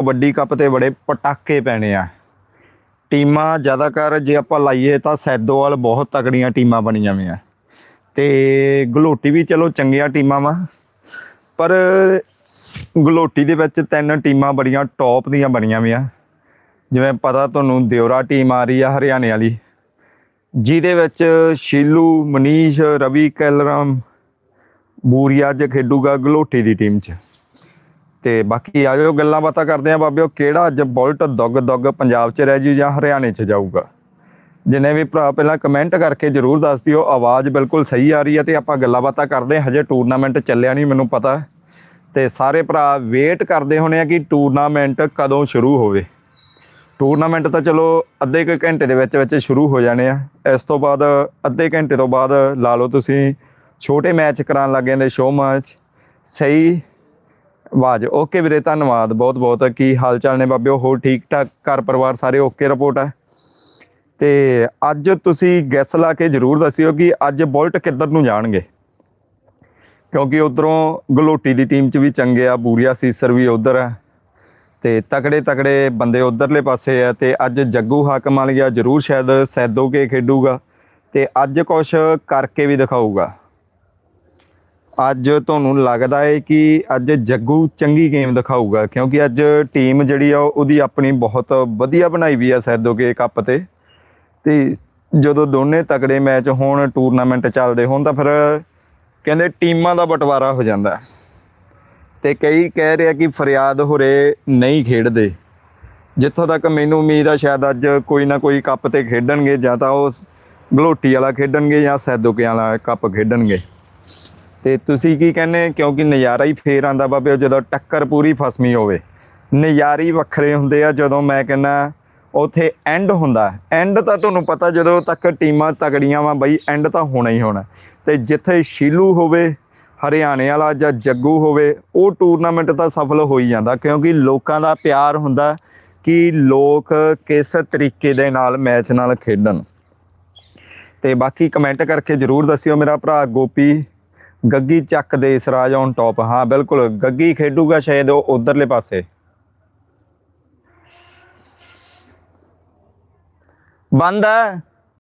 Kabaddi cup ਤੇ ਬੜੇ ਪਟਾਕੇ ਪੈਣੇ ਆ। ਟੀਮਾਂ ਜ਼ਿਆਦਾਤਰ ਜੇ ਆਪਾਂ ਲਾਈਏ ਤਾਂ ਸੈਦੋਵਾਲ ਬਹੁਤ ਤਕੜੀਆਂ ਟੀਮਾਂ ਬਣੀਆਂ ਹੋਈਆਂ। ਤੇ ਗਲੋਟੀ ਵੀ ਚਲੋ ਚੰਗੀਆਂ ਟੀਮਾਂ ਵਾ। ਪਰ ਗਲੋਟੀ ਦੇ ਵਿੱਚ ਤਿੰਨ ਟੀਮਾਂ ਬੜੀਆਂ ਟੌਪ ਦੀਆਂ ਬਣੀਆਂ ਹੋਈਆਂ। ਜਿਵੇਂ ਪਤਾ ਤੁਹਾਨੂੰ ਦਿਉਰਾ ਟੀਮ ਆ ਰਹੀ ਆ ਹਰਿਆਣੇ ਵਾਲੀ। ਜਿਹਦੇ ਵਿੱਚ ਸ਼ੀਲੂ, ਮਨੀਸ਼, ਰਵੀ ਕੈਲਰਾਮ, ਬੂਰੀਆ ਅੱਜ ਖੇਡੂਗਾ ਗਲੋਟੀ ਦੀ ਟੀਮ 'ਚ। ਤੇ ਬਾਕੀ ਆ ਜਾਓ, ਗੱਲਾਂ ਬਾਤਾਂ ਕਰਦੇ ਆ ਬਾਬਿਓ, ਕਿਹੜਾ ਅੱਜ ਬੁਲਟ ਦੁੱਗ ਦੁੱਗ ਪੰਜਾਬ 'ਚ ਰਹਿ ਜੀ ਜਾਂ ਹਰਿਆਣੇ 'ਚ ਜਾਊਗਾ? ਜਿਨੇ ਵੀ ਭਰਾ ਪਹਿਲਾਂ ਕਮੈਂਟ ਕਰਕੇ ਜਰੂਰ ਦੱਸ ਦਿਓ, ਆਵਾਜ਼ ਬਿਲਕੁਲ ਸਹੀ ਆ ਰਹੀ ਹੈ ਤੇ ਆਪਾਂ ਗੱਲਾਂ ਬਾਤਾਂ ਕਰਦੇ ਹਾਂ। ਹਜੇ ਟੂਰਨਾਮੈਂਟ ਚੱਲਿਆ ਨਹੀਂ ਮੈਨੂੰ ਪਤਾ। ਤੇ ਸਾਰੇ ਭਰਾ ਵੇਟ ਕਰਦੇ ਹੋਣੇ ਆ ਕਿ ਟੂਰਨਾਮੈਂਟ ਕਦੋਂ ਸ਼ੁਰੂ ਹੋਵੇ। ਟੂਰਨਾਮੈਂਟ ਤਾਂ ਚਲੋ ਅੱਧੇ ਕੁ ਘੰਟੇ ਦੇ ਵਿੱਚ ਵਿੱਚ ਸ਼ੁਰੂ ਹੋ ਜਾਣੇ ਆ। ਇਸ ਤੋਂ ਬਾਅਦ ਅੱਧੇ ਘੰਟੇ ਤੋਂ ਬਾਅਦ ਲਾ ਲਓ ਤੁਸੀਂ, ਛੋਟੇ ਮੈਚ ਕਰਾਉਣ ਲੱਗ ਜਾਂਦੇ ਸ਼ੋ ਮੈਚ ਸਹੀ ਵਾਜ ਓਕੇ ਵੀਰੇ, ਧੰਨਵਾਦ, ਬਹੁਤ ਬਹੁਤ। ਕੀ ਹਾਲ ਚਾਲ ਨੇ ਬਾਬਿਓ? ਹੋਰ ਠੀਕ ਠਾਕ ਘਰ ਪਰਿਵਾਰ ਸਾਰੇ ਓਕੇ ਰਿਪੋਰਟ ਹੈ ਤੇ ਅੱਜ ਤੁਸੀਂ ਗੈਸ ਲਾ ਕੇ ਜਰੂਰ ਦੱਸਿਓ ਕਿ ਅੱਜ ਬੁਲਟ ਕਿੱਧਰ ਨੂੰ ਜਾਣਗੇ? ਕਿਉਂਕਿ ਉਧਰੋਂ ਗਲੋਟੀ ਦੀ ਟੀਮ 'ਚ ਵੀ ਚੰਗੇ ਆ, ਬੂਰੀਆ ਸੀਸਰ ਵੀ ਉਧਰ ਹੈ ਤੇ ਤਕੜੇ ਤਕੜੇ ਬੰਦੇ ਉਧਰਲੇ ਪਾਸੇ ਆ ਤੇ ਅੱਜ ਜੱਗੂ ਹਾਕਮ ਵਾਲੀਆ ਜਰੂਰ ਸ਼ਾਇਦ ਸੈਦੋ ਕੇ ਖੇਡੂਗਾ। ਤੇ ਅੱਜ ਕੁਛ ਕਰਕੇ ਵੀ ਦਿਖਾਊਗਾ। ਅੱਜ ਤੁਹਾਨੂੰ ਲੱਗਦਾ ਹੈ ਕਿ ਅੱਜ ਜੱਗੂ ਚੰਗੀ ਗੇਮ ਦਿਖਾਊਗਾ, ਕਿਉਂਕਿ ਅੱਜ ਟੀਮ ਜਿਹੜੀ ਆ ਉਹਦੀ ਆਪਣੀ ਬਹੁਤ ਵਧੀਆ ਬਣਾਈ ਵੀ ਆ ਸੈਦੋ ਕੇ ਕੱਪ ਤੇ। ਤੇ ਜਦੋਂ ਦੋਨੇ ਤਕੜੇ ਮੈਚ ਹੋਣ ਟੂਰਨਾਮੈਂਟ ਚੱਲਦੇ ਹੋਣ, ਤਾਂ ਫਿਰ ਕਹਿੰਦੇ ਟੀਮਾਂ ਦਾ ਬਟਵਾਰਾ ਹੋ ਜਾਂਦਾ। ਹੈ। ਤੇ ਕਈ ਕਹਿ ਰਿਹਾ ਕਿ ਫਰਿਆਦ ਹੋਰੇ ਨਹੀਂ ਖੇਡਦੇ। ਜਿੱਥੋਂ ਤੱਕ ਮੈਨੂੰ ਉਮੀਦ ਆ, ਸ਼ਾਇਦ ਅੱਜ ਕੋਈ ਨਾ ਕੋਈ ਕੱਪ ਤੇ ਖੇਡਣਗੇ, ਜਾਂ ਤਾਂ ਉਹ ਗਲੋਟੀ ਵਾਲਾ ਖੇਡਣਗੇ ਜਾਂ ਸੈਦੋਕੇ ਵਾਲਾ ਕੱਪ ਖੇਡਣਗੇ। ਤੇ ਤੁਸੀਂ ਕੀ ਕਹਿੰਦੇ ਕਿਉਂਕਿ ਨਜ਼ਾਰਾ ਹੀ ਫੇਰ ਆਂਦਾ ਬਾਬੇ ਜਦੋਂ ਟੱਕਰ ਪੂਰੀ ਫਸਮੀ ਹੋਵੇ। ਨਜ਼ਾਰੇ ਵੱਖਰੇ ਹੁੰਦੇ ਆ, ਜਦੋਂ ਮੈਂ ਕਹਿੰਦਾ, ਉਥੇ ਐਂਡ ਹੁੰਦਾ। ਐਂਡ ਤਾਂ ਤੁਹਾਨੂੰ ਪਤਾ, ਜਦੋਂ ਤੱਕ ਟੀਮਾਂ ਤਗੜੀਆਂ ਵਾ ਬਈ ਐਂਡ ਤਾਂ ਹੋਣਾ ਹੀ ਹੋਣਾ। ਤੇ ਜਿੱਥੇ ਸ਼ੀਲੂ ਹੋਵੇ, ਹਰਿਆਣੇ ਵਾਲਾ ਜਾਂ ਜੱਗੂ ਹੋਵੇ, ਉਹ ਟੂਰਨਾਮੈਂਟ ਤਾਂ ਸਫਲ ਹੋ ਹੀ ਜਾਂਦਾ। ਕਿਉਂਕਿ ਲੋਕਾਂ ਦਾ ਪਿਆਰ ਹੁੰਦਾ ਕਿ ਲੋਕ ਕਿਸ ਤਰੀਕੇ ਦੇ ਨਾਲ ਮੈਚ ਨਾਲ ਖੇਡਣ। ਤੇ ਬਾਕੀ ਕਮੈਂਟ ਕਰਕੇ ਜਰੂਰ ਦੱਸਿਓ ਮੇਰਾ ਭਰਾ ਗੋਪੀ। ਗੱਗੀ ਚੱਕ ਦੇ ਸਰਾਜ ਔਨ ਟੌਪ ਹਾਂ, ਬਿਲਕੁਲ। ਗੱਗੀ ਖੇਡੂਗਾ ਸ਼ਾਇਦ ਉਹ ਉਧਰਲੇ ਪਾਸੇ। ਬੰਦ ਹੈ।